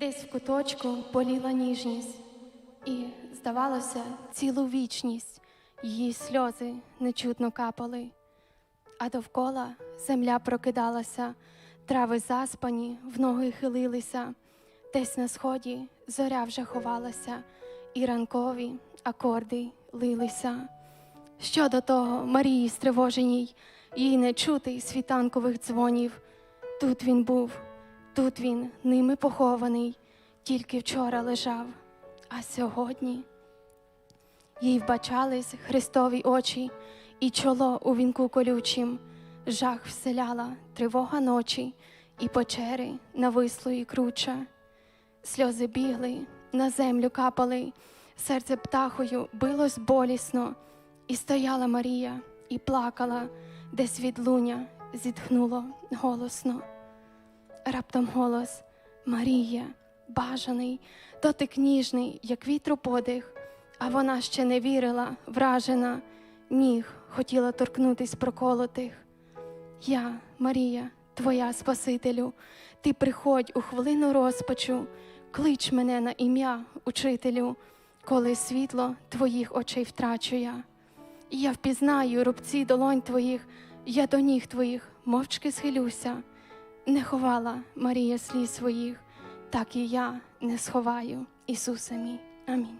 Десь в куточку боліла ніжність, і, здавалося, цілу вічність. Її сльози нечутно капали, а довкола земля прокидалася, трави заспані, в ноги хилилися, десь на сході зоря вже ховалася, і ранкові акорди лилися. Що до того Марії стривоженій, їй не чути світанкових дзвонів. Тут він був, тут він ними похований, тільки вчора лежав, а сьогодні їй вбачались Христові очі, і чоло у вінку колючим, жах вселяла тривога ночі, і печери нависло і круче. Сльози бігли, на землю капали, серце птахою билось болісно, і стояла Марія і плакала, десь від зітхнуло голосно. Раптом голос Марія, бажаний, дотик ніжний, як вітру подих, а вона ще не вірила, вражена, ніг хотіла торкнутись проколотих. Я, Марія, твоя Спасителю, ти приходь у хвилину розпачу, клич мене на ім'я, учителю, коли світло твоїх очей втрачу я. І Я впізнаю рубці долонь твоїх, я до ніг твоїх мовчки схилюся. Не ховала Марія сліз своїх, так і я не сховаю Ісуса мій. Амінь.